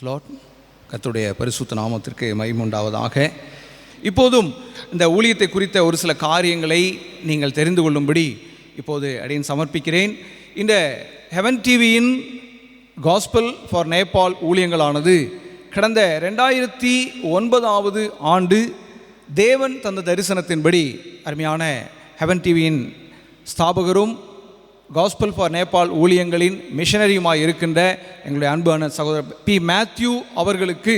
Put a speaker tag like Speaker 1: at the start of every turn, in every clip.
Speaker 1: மரணம் கத்துடைய பரிசுத்த நாமத்திற்கு மைமுண்டாவதாக இப்போதும் இந்த ஊழியத்தை குறித்த ஒரு சில காரியங்களை நீங்கள் தெரிந்து கொள்ளும்படி இப்போது அடியன் சமர்ப்பிக்கிறேன். இந்த ஹெவன் டிவியின் காஸ்பல் ஃபார் நேபாள் ஊழியங்களானது கடந்த ரெண்டாயிரத்தி ஒன்பதாவது ஆண்டு தேவன் தந்த தரிசனத்தின்படி அருமையான ஹெவன் டிவியின் ஸ்தாபகரும் காஸ்பல் ஃபார் நேபாள் ஊழியங்களின் மிஷனரியுமாக இருக்கின்ற எங்களுடைய அன்பான சகோதரர் பி மேத்யூ அவர்களுக்கு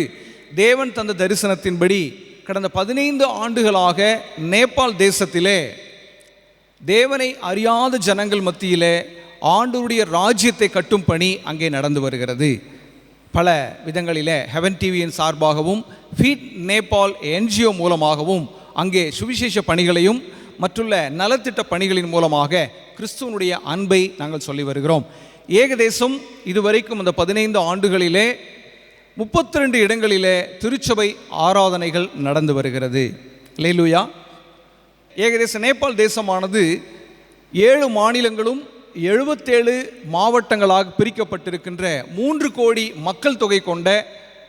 Speaker 1: தேவன் தந்த தரிசனத்தின்படி கடந்த பதினைந்து ஆண்டுகளாக நேபாள் தேசத்திலே தேவனை அறியாத ஜனங்கள் மத்தியிலே ஆண்டவருடைய ராஜ்யத்தை கட்டும் பணி அங்கே நடந்து வருகிறது. பல விதங்களிலே ஹெவன் டிவியின் சார்பாகவும் ஃபீட் நேபாள் என்ஜிஓ மூலமாகவும் அங்கே சுவிசேஷ பணிகளையும் மற்றுள்ள நலத்திட்ட பணிகளின் மூலமாக கிறிஸ்துவனுடைய அன்பை நாங்கள் சொல்லி வருகிறோம். ஏகதேசம் இதுவரைக்கும் அந்த பதினைந்து ஆண்டுகளிலே முப்பத்தி ரெண்டு இடங்களிலே திருச்சபை ஆராதனைகள் நடந்து வருகிறது. லேலூயா ஏகதேச நேபாள் தேசமானது ஏழு மாநிலங்களும் எழுபத்தேழு மாவட்டங்களாக பிரிக்கப்பட்டிருக்கின்ற மூன்று கோடி மக்கள் தொகை கொண்ட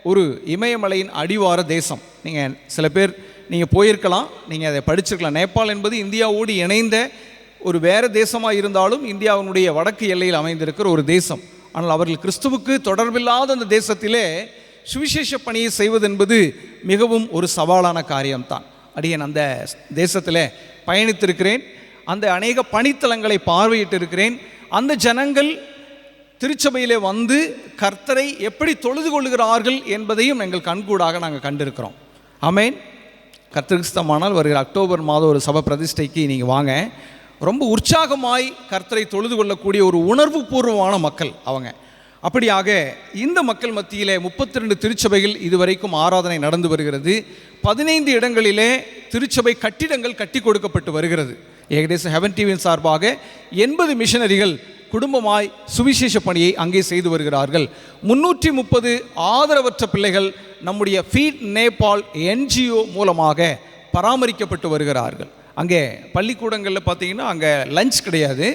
Speaker 1: ஒரு இமயமலையின் அடிவார தேசம். நீங்கள் சில பேர் நீங்கள் போயிருக்கலாம் நீங்கள் அதை படிச்சிருக்கலாம். நேபாள் என்பது இந்தியாவோடு இணைந்த ஒரு வேறு தேசமாக இருந்தாலும் இந்தியாவினுடைய வடக்கு எல்லையில் அமைந்திருக்கிற ஒரு தேசம். ஆனால் அவர்கள் கிறிஸ்துவுக்கு தொடர்பில்லாத அந்த தேசத்திலே சுவிசேஷ பணியை செய்வதென்பது மிகவும் ஒரு சவாலான காரியம்தான். அடியன் அந்த தேசத்தில் பயணித்திருக்கிறேன். அந்த அநேக பணித்தலங்களை பார்வையிட்டு இருக்கிறேன் அந்த ஜனங்கள் திருச்சபையிலே வந்து கர்த்தரை எப்படி தொழுது கொள்கிறார்கள் என்பதையும் எங்கள் கண்கூடாக நாங்கள் கண்டிருக்கிறோம். அமேன் கர்த்தகிஸ்தமானால் வருகிற அக்டோபர் மாதம் ஒரு சபை பிரதிஷ்டைக்கு நீங்கள் வாங்க. ரொம்ப உற்சாகமாய் கர்த்தரை தொழுது கொள்ளக்கூடிய ஒரு உணர்வு பூர்வமான மக்கள் அவங்க. அப்படியாக இந்த மக்கள் மத்தியிலே முப்பத்தி ரெண்டு திருச்சபைகள் இதுவரைக்கும் ஆராதனை நடந்து வருகிறது. பதினைந்து இடங்களிலே திருச்சபை கட்டிடங்கள் கட்டி கொடுக்கப்பட்டு வருகிறது. ஏகதேசம் ஹெவன் டிவியின் சார்பாக எண்பது மிஷனரிகள் குடும்பமாய் சுவிசேஷ பணியை அங்கே செய்து வருகிறார்கள். முன்னூற்றி முப்பது ஆதரவற்ற பிள்ளைகள் நம்முடைய ஃபீட் நேபாள் என்ஜிஓ மூலமாக பராமரிக்கப்பட்டு வருகிறார்கள். அங்கே பள்ளிக்கூடங்களில் பார்த்தீங்கன்னா அங்கே லஞ்ச் கிடையாது.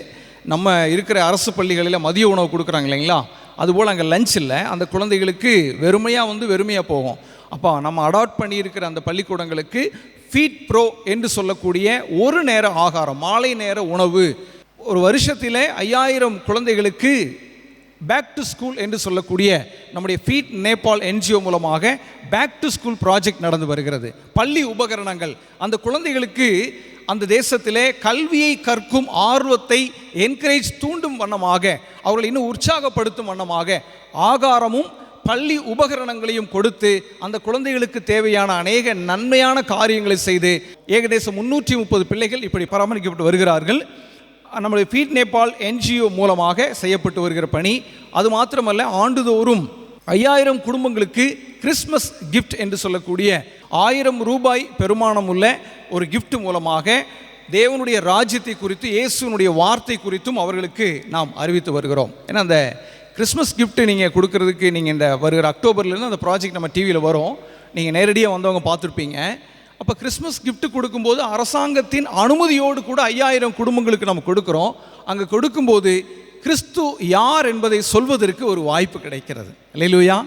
Speaker 1: நம்ம இருக்கிற அரசு பள்ளிகளில் மதிய உணவு கொடுக்குறாங்க இல்லைங்களா? அதுபோல் அங்கே லஞ்ச் இல்லை. அந்த குழந்தைகளுக்கு வெறுமையாக வந்து வெறுமையாக போகும். அப்போ நம்ம அடாப்ட் பண்ணியிருக்கிற அந்த பள்ளிக்கூடங்களுக்கு ஃபீட் ப்ரோ என்று சொல்லக்கூடிய ஒரு நேர ஆகாரம் மாலை நேர உணவு. ஒரு வருஷத்தில் ஐயாயிரம் குழந்தைகளுக்கு பேக் டு ஸ்கூல் என்று சொல்லக்கூடிய நம்முடைய ஃபீட் நேபாள் என்ஜிஓ மூலமாக பேக் டு ஸ்கூல் ப்ராஜெக்ட் நடந்து வருகிறது. பள்ளி உபகரணங்கள் அந்த குழந்தைகளுக்கு அந்த தேசத்திலே கல்வியை கற்கும் ஆர்வத்தை என்கரேஜ் தூண்டும் வண்ணமாக அவர்களை இன்னும் உற்சாகப்படுத்தும் வண்ணமாக ஆகாரமும் பள்ளி உபகரணங்களையும் கொடுத்து அந்த குழந்தைகளுக்கு தேவையான அநேக நன்மையான காரியங்களை செய்து ஏகதேசம் முன்னூற்றி முப்பது பிள்ளைகள் இப்படி பராமரிக்கப்பட்டு வருகிறார்கள். நம்முடைய ஃபீட் நேபாள் என்ஜிஓ மூலமாக செய்யப்பட்டு வருகிற பணி. அது மாத்திரமல்ல ஆண்டுதோறும் ஐயாயிரம் குடும்பங்களுக்கு கிறிஸ்மஸ் கிஃப்ட் என்று சொல்லக்கூடிய ஆயிரம் ரூபாய் பெருமானம் உள்ள ஒரு கிஃப்ட் மூலமாக தேவனுடைய ராஜ்யத்தை குறித்து இயேசுனுடைய வார்த்தை குறித்தும் அவர்களுக்கு நாம் அறிவித்து வருகிறோம். ஏன்னா அந்த கிறிஸ்மஸ் கிஃப்ட்டு நீங்கள் கொடுக்கறதுக்கு நீங்கள் இந்த வருகிற அக்டோபர்லேருந்து அந்த ப்ராஜெக்ட் நம்ம டிவியில் வரும். நீங்கள் நேரடியாக வந்தவங்க பார்த்துருப்பீங்க. அப்போ கிறிஸ்மஸ் கிஃப்ட்டு கொடுக்கும்போது அரசாங்கத்தின் அனுமதியோடு கூட ஐயாயிரம் குடும்பங்களுக்கு நம்ம கொடுக்குறோம். அங்கே கொடுக்கும்போது கிறிஸ்து யார் என்பதை சொல்வதற்கு ஒரு வாய்ப்பு கிடைக்கிறது. இல்லையிலுயா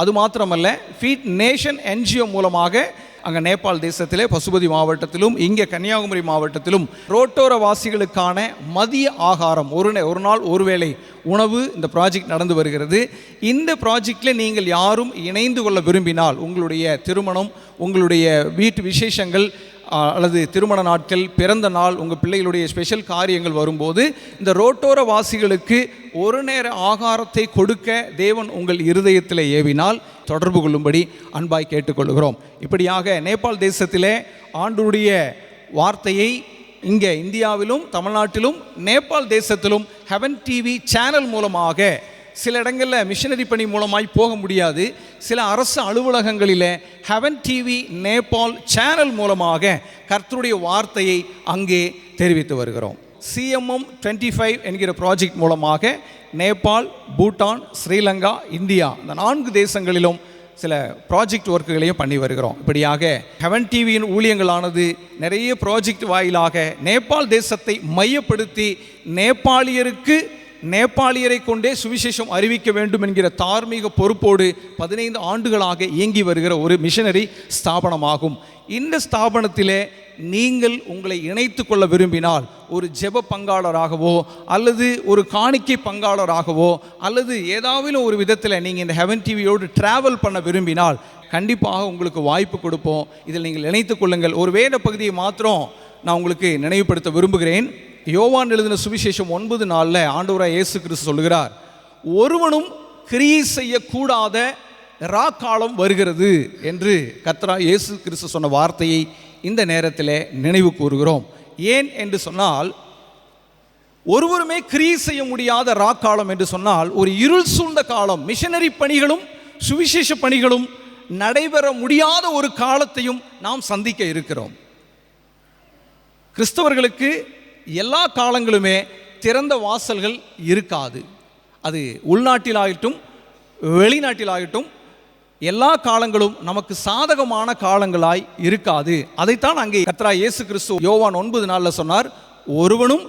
Speaker 1: அது மாத்திரமல்ல ஃபீட் நேஷன் என்ஜிஓ மூலமாக அங்கே நேபாள் தேசத்திலே பசுபதி மாவட்டத்திலும் இங்கே கன்னியாகுமரி மாவட்டத்திலும் ரோட்டோர வாசிகளுக்கான மதிய ஆகாரம் ஒரு ஒரு நாள் ஒருவேளை உணவு இந்த ப்ராஜெக்ட் நடந்து வருகிறது. இந்த ப்ராஜெக்டில் நீங்கள் யாரும் இணைந்து கொள்ள விரும்பினால் உங்களுடைய திருமணம் உங்களுடைய வீட்டு விசேஷங்கள் அல்லது திருமண நாட்கள் பிறந்த நாள் உங்கள் பிள்ளைகளுடைய ஸ்பெஷல் காரியங்கள் வரும்போது இந்த ரோட்டோர வாசிகளுக்கு ஒரு நேர ஆகாரத்தை கொடுக்க தேவன் உங்கள் இருதயத்தில் ஏவினால் தொடர்பு கொள்ளும்படி அன்பாய் கேட்டுக்கொள்கிறோம். இப்படியாக நேபாள் தேசத்திலே ஆண்டுடைய வார்த்தையை இங்கே இந்தியாவிலும் தமிழ்நாட்டிலும் நேபாள் தேசத்திலும் ஹெவன் டிவி சேனல் மூலமாக சில இடங்களில் மிஷினரி பணி மூலமாய் போக முடியாது. சில அரசு அலுவலகங்களில் ஹெவன் டிவி நேபாள் சேனல் மூலமாக கர்த்தருடைய வார்த்தையை அங்கே தெரிவித்து வருகிறோம். சிஎம்எம் டுவெண்ட்டி ஃபைவ் என்கிற ப்ராஜெக்ட் மூலமாக நேபாள் பூட்டான் ஸ்ரீலங்கா இந்தியா இந்த நான்கு தேசங்களிலும் சில ப்ராஜெக்ட் ஒர்க்குகளையும் பண்ணி வருகிறோம். இப்படியாக ஹெவன் டிவியின் ஊழியங்களானது நிறைய ப்ராஜெக்ட் வாயிலாக நேபாள் தேசத்தை மையப்படுத்தி நேபாளியருக்கு நேபாளியரை கொண்டே சுவிசேஷம் அறிவிக்க வேண்டும் என்கிற தார்மீக பொறுப்போடு பதினைந்து ஆண்டுகளாக இயங்கி வருகிற ஒரு மிஷனரி ஸ்தாபனமாகும். இந்த ஸ்தாபனத்திலே நீங்கள் உங்களை இணைத்து கொள்ள விரும்பினால் ஒரு ஜெப பங்காளராகவோ அல்லது ஒரு காணிக்கை பங்காளராகவோ அல்லது ஏதாவது ஒரு விதத்தில் நீங்கள் இந்த ஹெவன் டிவியோடு டிராவல் பண்ண விரும்பினால் கண்டிப்பாக உங்களுக்கு வாய்ப்பு கொடுப்போம். இதில் நீங்கள் இணைத்து கொள்ளுங்கள். ஒரு வேத பகுதியை மாத்திரம் நான் உங்களுக்கு நினைவுபடுத்த விரும்புகிறேன். யோவான் எழுதின சுவிசேஷம் ஒன்பது நாளில் ஆண்டவராக இயேசு கிறிஸ்து சொல்லுகிறார் ஒருவனும் கிரியை செய்யக்கூடாத ராக்காலம் வருகிறது என்று கத்ரா இயேசு கிறிஸ்து சொன்ன வார்த்தையை இந்த நேரத்தில் நினைவு கூறுகிறோம். ஏன் என்று சொன்னால் ஒருவருமே கிரியை செய்ய முடியாத ராக்காலம் என்று சொன்னால் ஒரு இருள் சூழ்ந்த காலம் மிஷனரி பணிகளும் சுவிசேஷ பணிகளும் நடைபெற முடியாத ஒரு காலத்தையும் நாம் சந்திக்க இருக்கிறோம். கிறிஸ்தவர்களுக்கு எல்லா காலங்களுமே திறந்த வாசல்கள் இருக்காது. அது உள்நாட்டிலாகட்டும் வெளிநாட்டிலாகட்டும் எல்லா காலங்களும் நமக்கு சாதகமான காலங்களாய் இருக்காது. அதைத்தான் அங்கே கத்ரா இயேசு கிறிஸ்து யோவான் ஒன்பது நாளில் சொன்னார் ஒருவனும்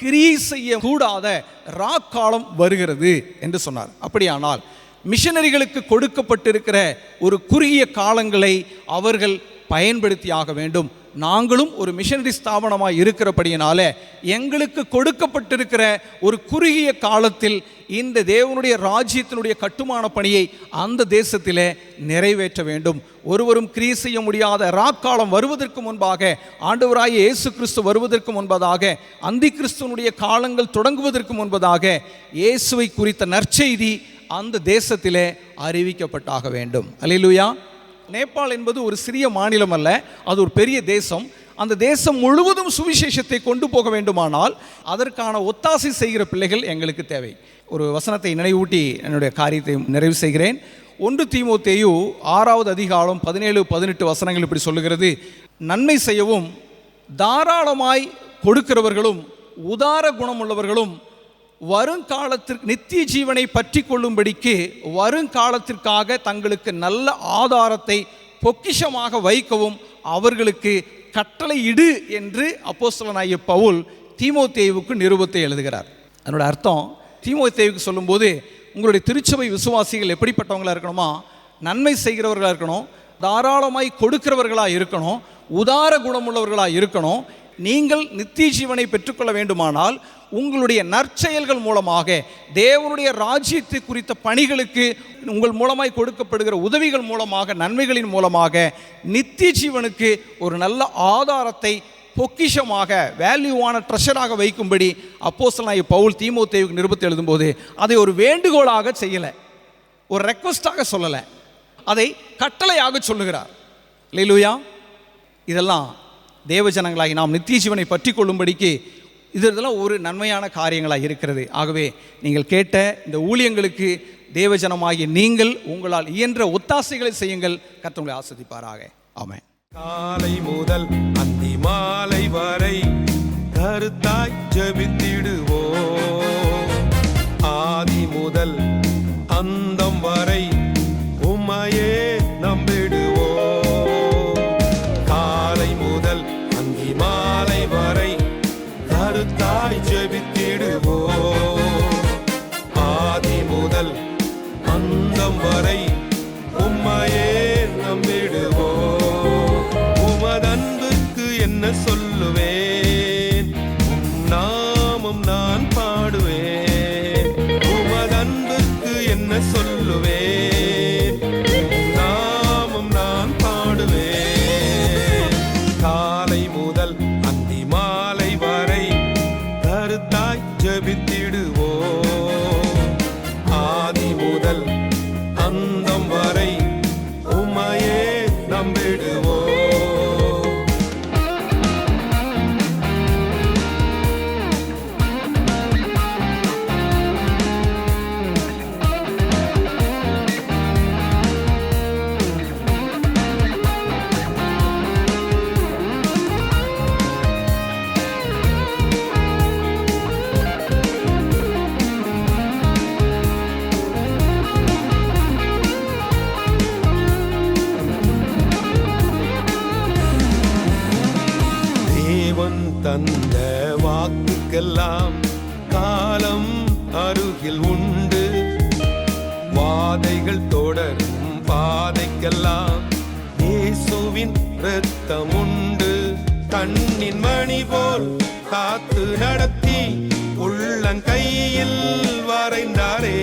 Speaker 1: கிரியை செய்ய கூடாத ராக்காலம் வருகிறது என்று சொன்னார். அப்படியானால் மிஷனரிகளுக்கு கொடுக்கப்பட்டிருக்கிற ஒரு குறுகிய காலங்களை அவர்கள் பயன்படுத்தியாக வேண்டும். நாங்களும் ஒரு மிஷனரி ஸ்தாபனமாக இருக்கிறபடியினால எங்களுக்கு கொடுக்கப்பட்டிருக்கிற ஒரு குறுகிய காலத்தில் இந்த தேவனுடைய ராஜ்யத்தினுடைய கட்டுமான பணியை அந்த தேசத்திலே நிறைவேற்ற வேண்டும். ஒருவரும் கிரீ செய்ய முடியாத ராக்காலம் வருவதற்கு முன்பாக ஆண்டவராய இயேசு கிறிஸ்து வருவதற்கு முன்பதாக அந்தி கிறிஸ்துவனுடைய காலங்கள் தொடங்குவதற்கு முன்பதாக இயேசுவை குறித்த நற்செய்தி அந்த தேசத்திலே அறிவிக்கப்பட்டாக வேண்டும். அலிலுயா நேபாள் என்பது ஒரு சிறிய மாநிலம் அல்ல அது ஒரு பெரிய தேசம். அந்த தேசம் முழுவதும் சுவிசேஷத்தை கொண்டு போக வேண்டுமானால் அதற்கான ஒத்தாசை செய்கிற பிள்ளைகள் எங்களுக்கு தேவை. ஒரு வசனத்தை நினைவூட்டி என்னுடைய காரியத்தை நிறைவு செய்கிறேன். ஒன்று தீமோத்தேயு ஆறாவது அதிகாலம் பதினேழு பதினெட்டு வசனங்கள் இப்படி சொல்லுகிறது. நன்மை செய்யவும் தாராளமாய் கொடுக்கிறவர்களும் உதார குணமுள்ளவர்களும் வருங்காலத்திற்கு நித்திய ஜீவனை பற்றி கொள்ளும்படிக்கு வருங்காலத்திற்காக தங்களுக்கு நல்ல ஆதாரத்தை பொக்கிஷமாக வைக்கவும் அவர்களுக்கு கட்டளை இடு என்று அப்போஸ்தலனாகிய பவுல் தீமோத்தேவுக்கு நிருபத்தை எழுதுகிறார். அதனோட அர்த்தம் தீமோத்தேவுக்கு சொல்லும்போது உங்களுடைய திருச்சபை விசுவாசிகள் எப்படிப்பட்டவங்களாக இருக்கணுமா? நன்மை செய்கிறவர்களாக இருக்கணும் தாராளமாய் கொடுக்கிறவர்களாக இருக்கணும் உதார குணமுள்ளவர்களாக இருக்கணும் நீங்கள் நித்திய ஜீவனை பெற்றுக்கொள்ள வேண்டுமானால் உங்களுடைய நற்செயல்கள் மூலமாக தேவனுடைய ராஜ்யத்தை குறித்த பணிகளுக்கு உங்கள் மூலமாய் கொடுக்கப்படுகிற உதவிகள் மூலமாக நன்மைகளின் மூலமாக நித்திய ஜீவனுக்கு ஒரு நல்ல ஆதாரத்தை பொக்கிஷமாக வேல்யூவான ட்ரெஷராக வைக்கும்படி அப்போஸ்தலனாகிய பவுல் தீமோத்தேவுக்கு நிருபத்தை எழுதும்போது அதை ஒரு வேண்டுகோளாக செய்யலை. ஒரு ரெக்வஸ்டாக சொல்லலை. அதை கட்டளையாக சொல்லுகிறார். லேலூயா இதெல்லாம் தேவஜனங்களாகி நாம் நித்திய ஜீவனை பற்றி கொள்ளும்படிக்கு இது இதெல்லாம் ஒரு நன்மையான காரியங்களாக இருக்கிறது. ஆகவே நீங்கள் கேட்ட இந்த ஊழியங்களுக்கு தேவஜனமாகிய நீங்கள் உங்களால் இயன்ற ஒத்தாசைகளை செய்யுங்கள். கத்தவங்களை ஆஸ்வதிப்பாராக ஆமாம்
Speaker 2: காலை முதல் அந்தி மாலை வரை கருத்தாய் ஜெபித்திடுவோ ஆதி முதல் solo இந்த வாக்குக்கெல்லாம் காலம் அருகில் உண்டு. வாதைகள் தொடரும் பாதைக்கெல்லாம் இயேசுவின் இரத்தம் உண்டு கண்ணின் மணி போல் காத்து நடத்தி உள்ளங்கையில் வரைந்தாரே.